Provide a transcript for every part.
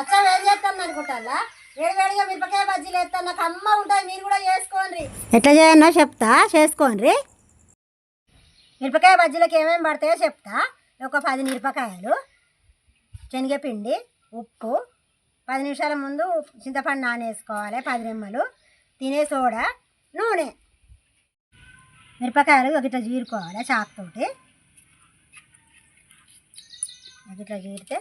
అచ్చా ఏం చేస్తాను అనుకుంటా వేడి వేడిగా మిరపకాయ బజ్జీలు వేస్తాను నాకు అమ్మ ఉంటుంది మీరు కూడా చేసుకోండి. ఎట్లా చేయనో చెప్తా చేసుకోండి. మిరపకాయ బజ్జీలకు ఏమేమి పడతాయో చెప్తా. ఒక పది మిరపకాయలు శనగపిండి ఉప్పు. పది నిమిషాల ముందు చింతపండు నానేసుకోవాలి పది రెమ్మలు. తినే సోడా నూనె. మిరపకాయలు ఒక ఇట్లా చీరుకోవాలి చాకుతోటి. ఒక ఇట్లా చీరితే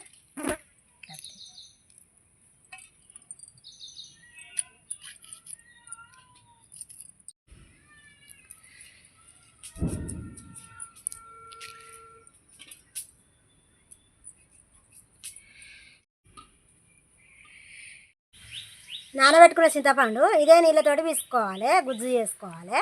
నానబెట్టుకున్న చింతపండు ఇదే నీళ్ళతోటి తీసుకోవాలి గుజ్జు చేసుకోవాలి.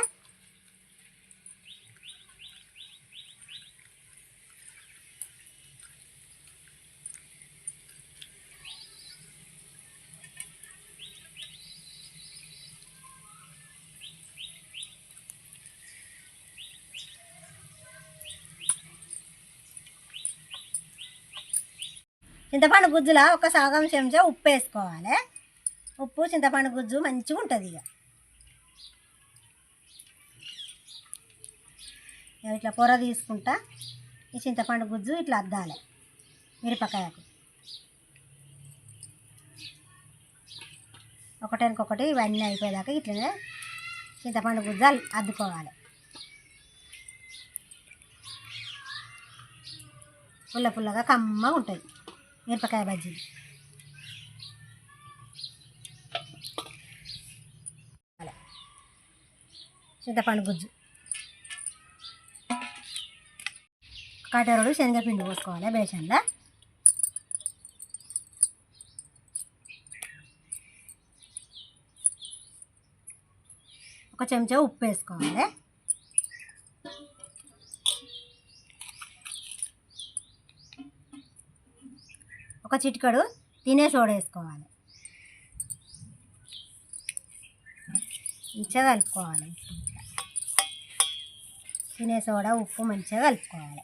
చింతపండు గుజ్జులో ఒక సగం చెంచా ఉప్పు వేసుకోవాలి. ఉప్పు చింతపండు గుజ్జు మంచిగా ఉంటుంది ఇక. ఇక ఇట్లా పొర తీసుకుంటా ఈ చింతపండు గుజ్జు ఇట్లా అద్దాలి మిరపకాయకు. ఒకటానికొకటి ఇవన్నీ అయిపోయేదాకా ఇట్లనే చింతపండు గుజ్జు అద్దుకోవాలి. పుల్ల పుల్లగా కమ్మగా ఉంటుంది మిరపకాయ బజ్జీలు. చింతపండు గుజ్జు. కటరుడు శనగపిండి పోసుకోవాలి బేసన్లో? ఒక చెంచా ఉప్పు వేసుకోవాలి. ఒక చిటికడు తినే సోడా వేసుకోవాలి. మంచిగా కలుపుకోవాలి. తినే సోడా ఉప్పు మంచిగా కలుపుకోవాలి.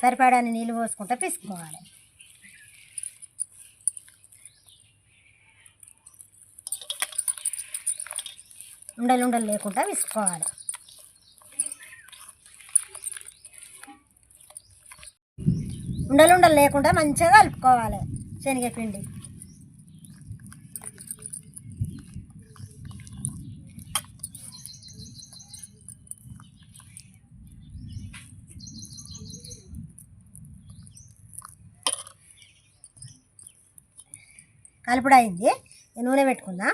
సరిపడాని నీళ్ళు పోసుకుంటే పిసుకోవాలి ఉండలు ఉండలు లేకుండా విసుకోవాలి ఉండలు ఉండలు లేకుండా మంచిగా కలుపుకోవాలి శనగపిండి. కలుపుడు అయింది నూనె పెట్టుకున్నా.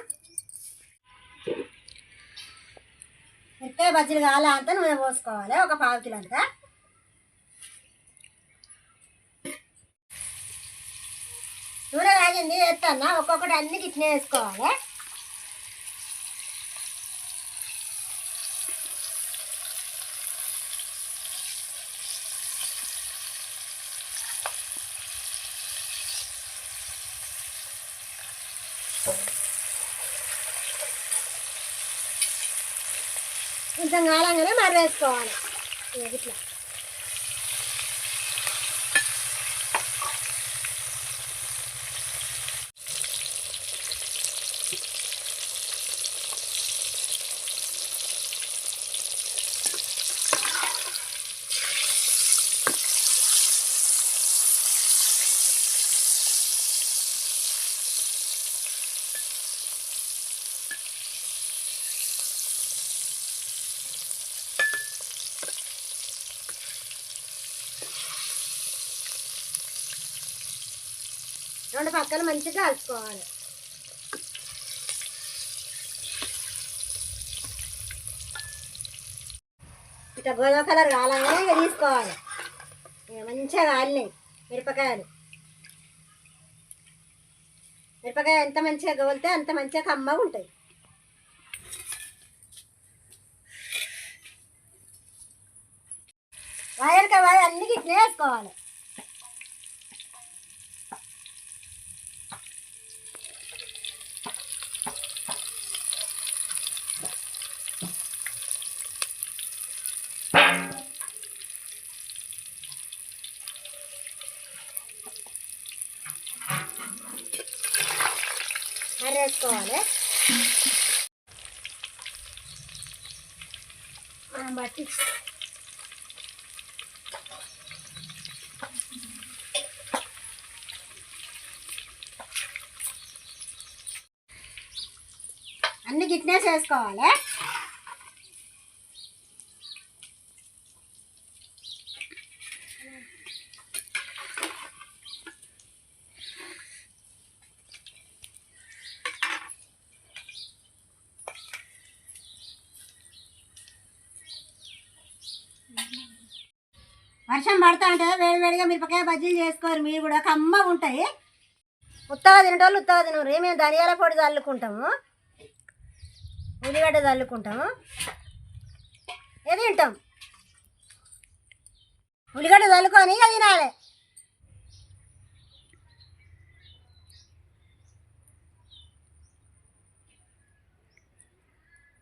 మిరపకాయ బజ్జీలు కావాలా అంతా నూనె పోసుకోవాలి. ఒక పావు కిలో అంతా. నూనె కాగింది వేస్తాను ఒక్కొక్కటి అన్ని గిట్నే వేసుకోవాలి. కొంచెం కాలంగానే మరి వేసుకోవాలి ఇట్లా? రెండు పక్కలు మంచిగా కలుపుకోవాలి. ఇట్లా గోధుమ కలర్ కాలంగానే ఇక తీసుకోవాలి. ఇక మంచిగా కాలినాయి మిరపకాయలు. మిరపకాయ ఎంత మంచిగా గోలితే అంత మంచిగా కమ్మగా ఉంటాయి. వాయలకాయ వాయ అన్ని ఇట్లా వేసుకోవాలి. వేసుకోవాలి. మనం బట్టి అన్ని గిట్నేస్ వేసుకోవాలి. వర్షం పడతా అంటే వేడి వేడిగా మిరపకాయ బజ్జీలు చేసుకోరు. మీరు కూడా కమ్మగా ఉంటాయి. ఉత్తగా తినేటోళ్ళు ఉత్తగా తినరు. మేము ధనియాల పొడి చల్లుకుంటాము. ఉల్లిగడ్డ చల్లుకుంటాము. ఏది తింటాం. ఉల్లిగడ్డ చల్లుకొని ఇక తినాలి.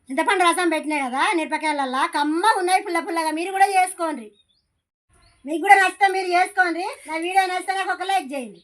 చింతపండు రసం పెట్టినాయి కదా మిరపకాయలల్లా? కమ్మ ఉన్నాయి పుల్ల పుల్లగా. మీరు కూడా చేసుకోండి. మీకు కూడా నచ్చితే మీరు చేసుకోండి. నా వీడియో నచ్చితే నాకు ఒక లైక్ చేయండి.